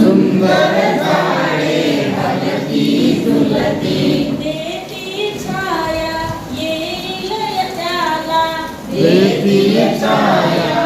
सुंदर झाडे हलती झुलती देती छाया येईल त्याला देती छाया.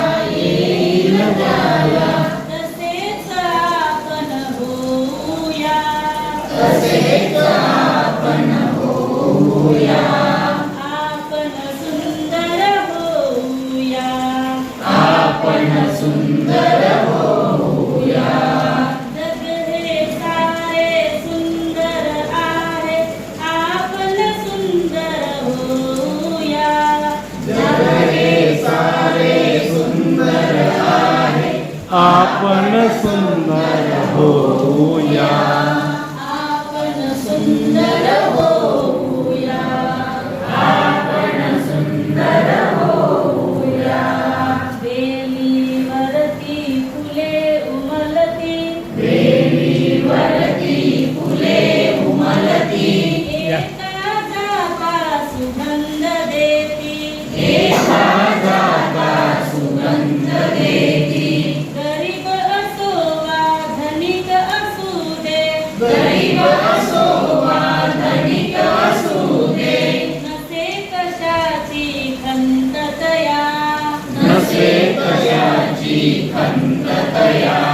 आपण सुंदर हो अन्नतया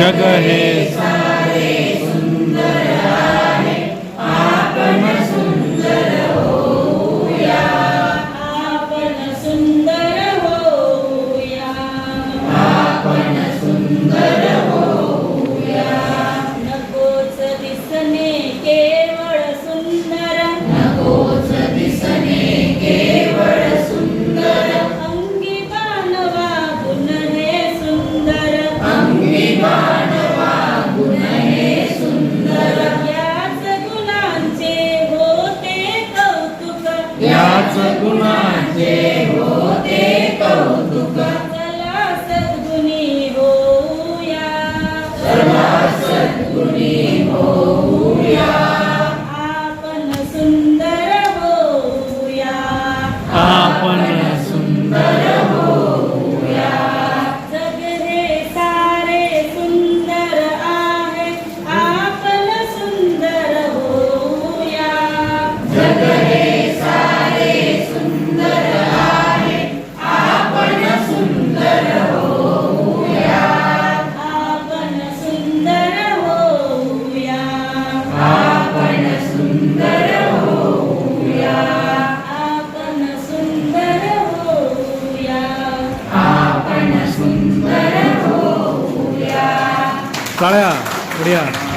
જગ સા सद्गुणाचे होते कौतुक. चला सद्गुणी होया सर्व सद्गुणी हो 咋了呀兄弟